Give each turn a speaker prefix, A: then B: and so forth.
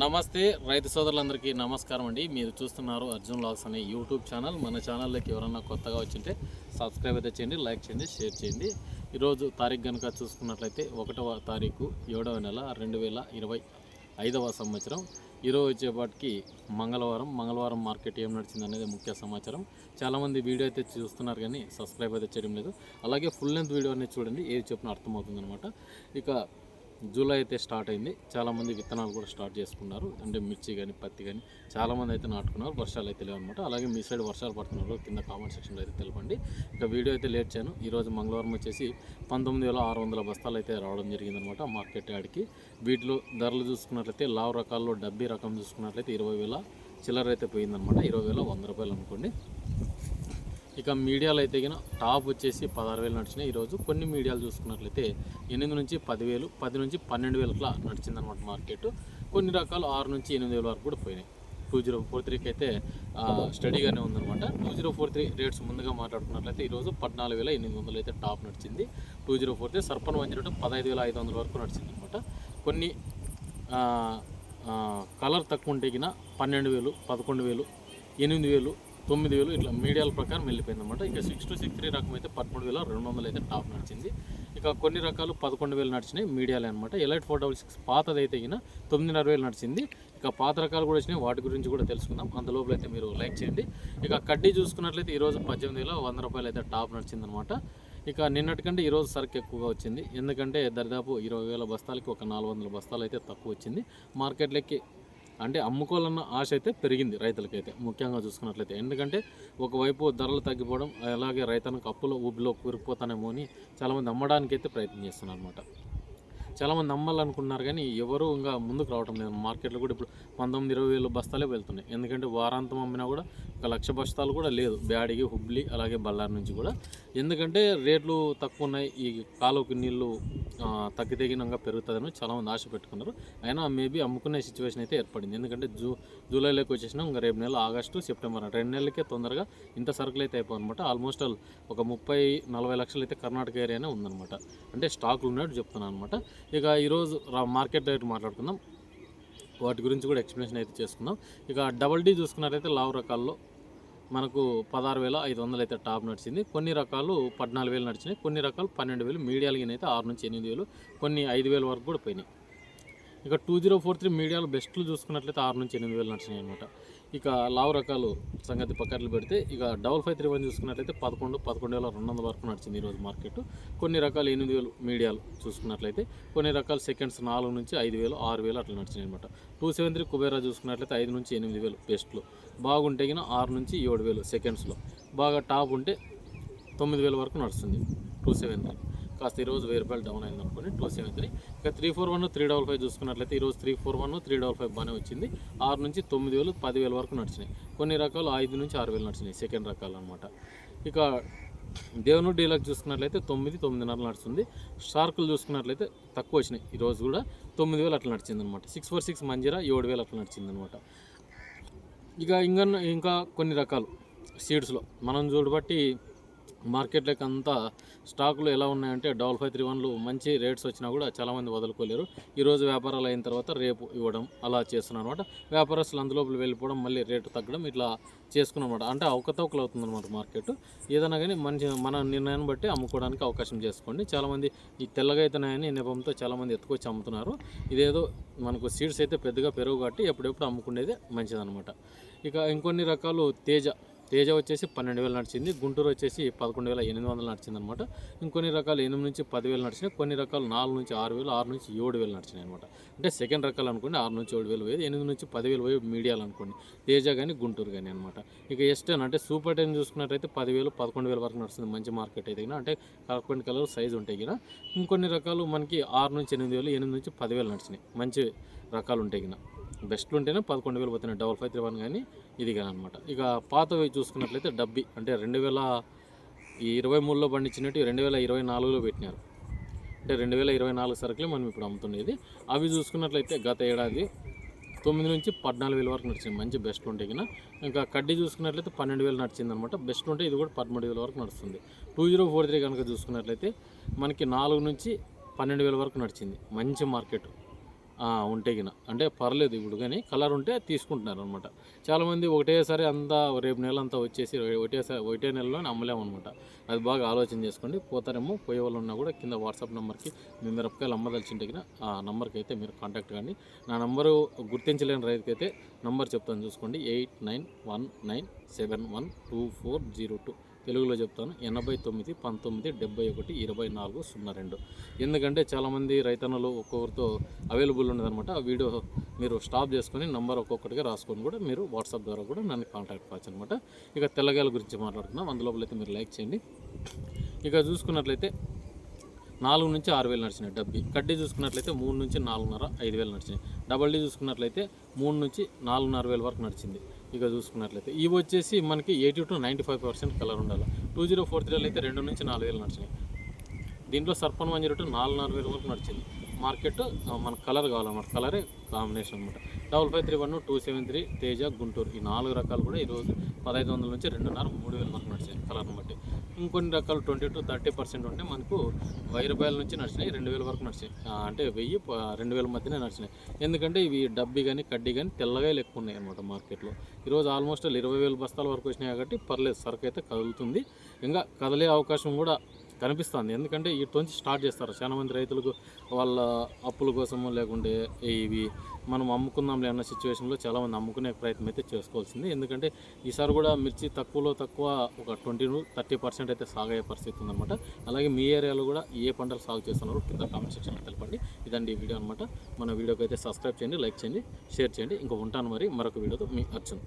A: నమస్తే రైతు సోదరులందరికీ నమస్కారం అండి. మీరు చూస్తున్నారు అర్జున్ లాగ్స్ అనే యూట్యూబ్ ఛానల్. మన ఛానల్లోకి ఎవరన్నా కొత్తగా వచ్చింటే సబ్స్క్రైబ్ అయితే చేయండి లైక్ చేయండి షేర్ చేయండి. ఈరోజు తారీఖు కనుక చూసుకున్నట్లయితే ఒకటవ తారీఖు ఏడవ నెల రెండు వేల ఇరవై ఐదవ సంవత్సరం. ఈరోజు వచ్చేపాటికి మంగళవారం. మంగళవారం మార్కెట్ ఏం నడిచింది అనేది ముఖ్య సమాచారం. చాలామంది వీడియో అయితే చూస్తున్నారు కానీ సబ్స్క్రైబ్ అయితే చేయడం లేదు. అలాగే ఫుల్ లెంత్ వీడియో అనేది చూడండి ఏది చెప్పిన అర్థమవుతుంది అనమాట ఇక జూలై అయితే స్టార్ట్ అయింది. చాలామంది విత్తనాలు కూడా స్టార్ట్ చేసుకున్నారు. అంటే మిర్చి కానీ పత్తి కానీ చాలామంది అయితే నాటుకున్నారు. వర్షాలు అయితే లేవన్నమాట. అలాగే మీ సైడ్ వర్షాలు పడుతున్నారు కింద కామెంట్ సెక్షన్లో అయితే తెలపండి. ఇక వీడియో అయితే లేట్ చేయను. ఈరోజు మంగళవారం వచ్చేసి పంతొమ్మిది వేల ఆరు వందల బస్తాలు అయితే రావడం జరిగిందనమాట మార్కెట్ యార్డ్కి వీటిలో ధరలు చూసుకున్నట్లయితే లావు రకాల్లో డబ్బీ రకం చూసుకున్నట్లయితే ఇరవై వేల చిల్లర అయితే పోయిందనమాట ఇరవై వేల వంద రూపాయలు అనుకోండి. ఇక మీడియాలో అయితే గిన టాప్ వచ్చేసి పదహారు వేలు నడిచినాయి. ఈరోజు కొన్ని మీడియాలు చూసుకున్నట్లయితే ఎనిమిది నుంచి పదివేలు పది నుంచి పన్నెండు వేలకులా నడిచిందనమాట మార్కెట్. కొన్ని రకాలు ఆరు నుంచి ఎనిమిది వేల వరకు కూడా పోయినాయి. టూ జీరో ఫోర్ త్రీకి అయితే స్టడీగానే ఉందనమాట two zero four three rates ముందుగా మాట్లాడుకున్నట్లయితే ఈరోజు పద్నాలుగు వేల ఎనిమిది వందలు అయితే టాప్ నడిచింది. టూ జీరో ఫోర్ త్రీ సర్పన్ వన్ జీరో పదహైదు వేల ఐదు వందల వరకు నడిచింది అనమాట కొన్ని కలర్ తక్కువ ఉంటే గిన పన్నెండు వేలు పదకొండు వేలు ఎనిమిది వేలు తొమ్మిది వేలు ఇట్లా మీడియాల ప్రకారం వెళ్ళిపోయింది అనమాట ఇక సిక్స్ టు సిక్స్ త్రీ రకం అయితే పదమూడు వేల రెండు వందలు అయితే టాప్ నడిచింది. ఇక కొన్ని రకాలు పదకొండు వేలు నడిచినాయి మీడియాలే అనమాట ఎలైట్ ఫోర్ డబల్ సిక్స్ పాతది అయితే గిన తొమ్మిదిన్నర వేలు నడిచింది. ఇక పాత రకాలు కూడా వచ్చినాయి వాటి గురించి కూడా తెలుసుకుందాం. అందులోపల అయితే మీరు లైక్ చేయండి. ఇక కడ్డీ చూసుకున్నట్లయితే ఈరోజు పద్దెనిమిది వేల వంద రూపాయలు అయితే టాప్ నడిచింది అనమాట ఇక నిన్నటికంటే ఈరోజు సరుకు ఎక్కువగా వచ్చింది. ఎందుకంటే దరిదాపు ఇరవై వేల బస్తాలకి ఒక నాలుగు వందల బస్తాలు అయితే తక్కువ వచ్చింది. మార్కెట్లకి అంటే అమ్ముకోవాలన్న ఆశ అయితే పెరిగింది రైతులకైతే ముఖ్యంగా చూసుకున్నట్లయితే. ఎందుకంటే ఒకవైపు ధరలు తగ్గిపోవడం అలాగే రైతన్నకు అప్పులో ఊబిలో కూరుకుపోతానేమో అని చాలామంది అమ్మడానికి అయితే ప్రయత్నం చేస్తున్నారు అనమాట చాలామంది నమ్మాలనుకున్నారు కానీ ఎవరు ఇంకా ముందుకు రావటం లేదు. మార్కెట్లో కూడా ఇప్పుడు పంతొమ్మిది ఇరవై వేలు బస్తాలే వెళ్తున్నాయి. ఎందుకంటే వారాంతం అమ్మినా కూడా ఒక లక్ష బస్తాలు కూడా లేదు. బ్యాడిగి హుబ్లీ అలాగే బళ్ళారి నుంచి కూడా. ఎందుకంటే రేట్లు తక్కువ ఉన్నాయి. ఈ కాలువకి నీళ్ళు తగ్గితగినంగా తగ్గి తగినంగా పెరుగుతుందని చాలామంది ఆశ పెట్టుకున్నారు. అయినా మేబీ అమ్ముకునే సిచ్యువేషన్ అయితే ఏర్పడింది. ఎందుకంటే జూ జూలైలోకి వచ్చేసినా ఇంకా రేపు నెల ఆగస్టు సెప్టెంబర్ రెండు నెలలకే తొందరగా ఇంత సరుకులు అయితే అనమాట ఆల్మోస్ట్ ఒక ముప్పై నలభై లక్షలు అయితే కర్ణాటక ఏరియానే ఉందన్నమాట. అంటే స్టాకులు ఉన్నట్టు చెప్తున్నాను అనమాట ఇక ఈరోజు మార్కెట్ రేట్ మాట్లాడుకుందాం. వాటి గురించి కూడా ఎక్స్ప్లెనేషన్ అయితే చేసుకుందాం. ఇక డబల్ డీ చూసుకున్నట్లయితే లావు రకాల్లో మనకు పదహారు వేల ఐదు వందలు అయితే టాప్ నడిచింది. కొన్ని రకాలు పద్నాలుగు వేలు నడిచినాయి. కొన్ని రకాలు పన్నెండు వేలు మీడియాలకి అయితే ఆరు నుంచి ఎనిమిది వేలు కొన్ని ఐదు వేల వరకు కూడా పోయినాయి. ఇక టూ జీరో ఫోర్ త్రీ మీడియాలో బెస్ట్లు చూసుకున్నట్లయితే ఆరు నుంచి ఎనిమిది వేలు నడిచినాయి అనమాట ఇక లావు రకాలు సంగతి పక్కట్లు పెడితే ఇక డబల్ ఫైవ్ త్రీ వన్ చూసుకున్నట్లయితే పదకొండు పదకొండు వేల రెండు వందల వరకు నడిచింది ఈరోజు మార్కెట్. కొన్ని రకాలు ఎనిమిది వేలు మీడియాలు చూసుకున్నట్లయితే కొన్ని రకాల సెకండ్స్ నాలుగు నుంచి ఐదు వేలు ఆరు వేలు అట్లా నడిచినాయి అనమాట టూ సెవెన్ త్రీ కుబేరా చూసుకున్నట్లయితే ఐదు నుంచి ఎనిమిది వేలు బెస్ట్లు. బాగుంటే గిన ఆరు నుంచి ఏడు వేలు సెకండ్స్లో. బాగా టాప్ ఉంటే తొమ్మిది వేల వరకు నడుస్తుంది టూ సెవెన్ త్రీ. కాస్త ఈరోజు వెయ్యి రూపాయలు డౌన్ అయింది అనుకోండి టూ సెవెన్ త్రీ ఇక three four one three double five చూసుకున్నట్లయితే ఈరోజు three four one three double five బాగానే వచ్చింది. ఆరు నుంచి తొమ్మిది వేలు పదివేల వరకు నడిచినాయి. కొన్ని రకాలు ఐదు నుంచి ఆరు వేలు నడిచినాయి సెకండ్ రకాలు అనమాట ఇక దేవును డీలక్ చూసుకున్నట్లయితే తొమ్మిది తొమ్మిదిన్నర నడుస్తుంది. షార్కులు చూసుకున్నట్లయితే తక్కువ వచ్చినాయి. ఈరోజు కూడా తొమ్మిది వేలు అట్లా నడిచింది అనమాట సిక్స్ ఫోర్ సిక్స్ మంజీరా ఏడు వేలు అట్లా నడిచింది అనమాట ఇక ఇంకా ఇంకా కొన్ని రకాలు సీడ్స్లో మనం చూడబట్టి మార్కెట్లోకి అంతా స్టాకులు ఎలా ఉన్నాయంటే డబల్ ఫైవ్ త్రీ వన్లు మంచి రేట్స్ వచ్చినా కూడా చాలామంది వదులుకోలేరు. ఈరోజు వ్యాపారాలు అయిన తర్వాత రేపు ఇవ్వడం అలా చేస్తున్నారు అనమాట వ్యాపారస్తులు అందులోపల వెళ్ళిపోవడం మళ్ళీ రేటు తగ్గడం ఇట్లా చేసుకున్నమాట అంటే అవకతవకలు అవుతుంది అనమాట మార్కెట్. ఏదైనా కానీ మంచి మన నిర్ణయాన్ని బట్టి అమ్ముకోవడానికి అవకాశం చేసుకోండి. చాలామంది ఈ తెల్లగా అవుతున్నాయని నెపంతో చాలామంది ఎత్తుకొచ్చి అమ్ముతున్నారు. ఇదేదో మనకు సీడ్స్ అయితే పెద్దగా పెరుగు కాబట్టి ఎప్పుడెప్పుడు అమ్ముకునేదే మంచిదనమాట ఇక ఇంకొన్ని రకాలు తేజ. తేజ వచ్చేసి పన్నెండు వేలు నడిచింది గుంటూరు వచ్చేసి పదకొండు వేల ఎనిమిది వందలు నడిచింది అనమాట ఇంకొన్ని రకాలు ఎనిమిది నుంచి పదివేలు నడిచినాయి కొన్ని రకాలు నాలుగు నుంచి ఆరు వేలు ఆరు నుంచి ఏడు వేలు నడిచినాయి అనమాట. అంటే సెకండ్ రకాలు అనుకోండి ఆరు నుంచి ఏడు వేలు పోయేది ఎనిమిది నుంచి పదివేలు పోయి మీడియాలు అనుకోండి తేజ కానీ గుంటూరు కానీ అనమాట. ఇక ఎస్టర్న్ అంటే సూపర్ టెన్ చూసుకున్నట్టయితే పదివేలు పదకొండు వేల వరకు నడుస్తుంది మంచి మార్కెట్ అయితే గిన. అంటే కొన్ని కలర్ సైజు ఉంటాయి గిన. ఇంకొన్ని రకాలు మనకి ఆరు నుంచి ఎనిమిది వేలు ఎనిమిది నుంచి పదివేలు నడిచినాయి మంచి రకాలు ఉంటాయి గిన. బెస్ట్లు ఉంటేనే పదకొండు వేలు పోతున్నాయి డబల్ ఫైవ్ త్రీ వన్ కానీ ఇది కానీ అనమాట ఇక పాతవి చూసుకున్నట్లయితే డబ్బి అంటే రెండు వేల ఈ ఇరవై మూడులో పండించినట్టు రెండు వేల ఇరవై నాలుగులో పెట్టినారు. అంటే రెండు వేల ఇరవై నాలుగు సరుకులే మనం ఇప్పుడు అమ్ముతుండేది అవి చూసుకున్నట్లయితే గత ఏడాది తొమ్మిది నుంచి పద్నాలుగు వేల వరకు నడిచింది. మంచి బెస్ట్ ఉంటే కింద ఇంకా కడ్డీ చూసుకున్నట్లయితే పన్నెండు వేలు నడిచింది అనమాట బెస్ట్ ఉంటే ఇది కూడా పదమూడు వేల వరకు నడుస్తుంది. టూ జీరో ఫోర్ త్రీ కనుక చూసుకున్నట్లయితే మనకి నాలుగు నుంచి పన్నెండు వేల వరకు నడిచింది. మంచి మార్కెట్ ఉంటే గిన. అంటే పర్లేదు ఇప్పుడు కానీ కలర్ ఉంటే తీసుకుంటున్నారు అనమాట చాలామంది ఒకటేసారి అంతా రేపు నెల అంతా వచ్చేసి ఒకటేసారి ఒకటే నెలలో అమ్మలేమనమాట అది బాగా ఆలోచన చేసుకోండి. పోతారేమో పోయే వాళ్ళు ఉన్నా కూడా కింద వాట్సాప్ నెంబర్కి మీ మిరపకాయలు అమ్మదలిచింటే గిన ఆ నెంబర్కి అయితే మీరు కాంటాక్ట్ కానీ నా నెంబరు గుర్తించలేని రైతుకైతే నంబర్ చెప్తాను చూసుకోండి. Eight nine one nine seven one two four zero two. తెలుగులో చెప్తాను. ఎనభై తొమ్మిది పంతొమ్మిది డెబ్బై ఒకటి ఇరవై నాలుగు సున్నా రెండు. ఎందుకంటే చాలామంది రైతన్నలు ఒక్కొక్కరితో అవైలబుల్ ఉండదన్నమాట ఆ వీడియో మీరు స్టాప్ చేసుకొని నంబర్ ఒక్కొక్కటిగా రాసుకొని కూడా మీరు వాట్సాప్ ద్వారా కూడా నన్ను కాంటాక్ట్ కావచ్చు అనమాట ఇక తెల్లగాయల గురించి మాట్లాడుకుందాం. అందులోపల అయితే మీరు లైక్ చేయండి. ఇక చూసుకున్నట్లయితే నాలుగు నుంచి ఆరు వేలు నడిచినాయి డబ్బి. కడ్డీ చూసుకున్నట్లయితే మూడు నుంచి నాలుగున్నర ఐదు వేలు నడిచినాయి. డబల్ డీ చూసుకున్నట్లయితే మూడు నుంచి నాలుగున్నర వేల వరకు నడిచింది. ఇక చూసుకున్నట్లయితే ఇవి వచ్చేసి మనకి eighty to ninety five percent colour ఉండాలి. టూ జీరో ఫోర్ త్రీలో అయితే రెండు నుంచి నాలుగు వేలు నడిచినాయి. దీంట్లో సర్పన్ వన్ జీరో టూ నాలుగున్నర వేల వరకు నడిచింది. మార్కెట్ మన మనకు కలర్ కావాలన్నమాట. కలరే కాంబినేషన్ అనమాట double five three one two seven three Teja Guntur. ఈ నాలుగు రకాలు కూడా ఈరోజు పదహైదు వందల నుంచి రెండున్నర మూడు వేల వరకు నడిచాయి కలర్ని బట్టి. ఇంకొన్ని రకాలు ట్వంటీ టు థర్టీ పర్సెంట్ ఉంటే మనకు వెయ్యి రూపాయల నుంచి నడిచినాయి రెండు వేల వరకు నడిచినాయి. అంటే వెయ్యి రెండు వేల మధ్యనే నడిచినాయి. ఎందుకంటే ఇవి డబ్బి కానీ కడ్డీ కానీ తెల్లగా ఎక్కువ ఉన్నాయి అనమాట మార్కెట్లో. ఈరోజు ఆల్మోస్ట్ ఇరవై వేల బస్తాల వరకు వచ్చినాయి కాబట్టి పర్లేదు సరుకు అయితే కదులుతుంది. ఇంకా కదిలే అవకాశం కూడా కనిపిస్తుంది. ఎందుకంటే ఇటునుంచి స్టార్ట్ చేస్తారు. చాలా మంది రైతులకు వాళ్ళ అప్పుల కోసము లేకుంటే ఇవి మనం అమ్ముకుందాంలే అన్న సిచ్యువేషన్లో చాలామంది అమ్ముకునే ప్రయత్నం అయితే చేసుకోవాల్సింది. ఎందుకంటే ఈసారి కూడా మిర్చి తక్కువలో తక్కువ ఒక ట్వంటీ థర్టీ పర్సెంట్ అయితే సాగు అయ్యే పరిస్థితి ఉందన్నమాట. అలాగే మీ ఏరియాలో కూడా ఏ పంటలు సాగు చేస్తున్నారో కింద కామెంట్ సెక్షన్లో తెలపండి. ఇదండి వీడియో అనమాట మన వీడియోకి అయితే సబ్స్క్రైబ్ చేయండి లైక్ చేయండి షేర్ చేయండి. ఇంకా ఉంటాను మరి మరొక వీడియోతో మీ అర్జున్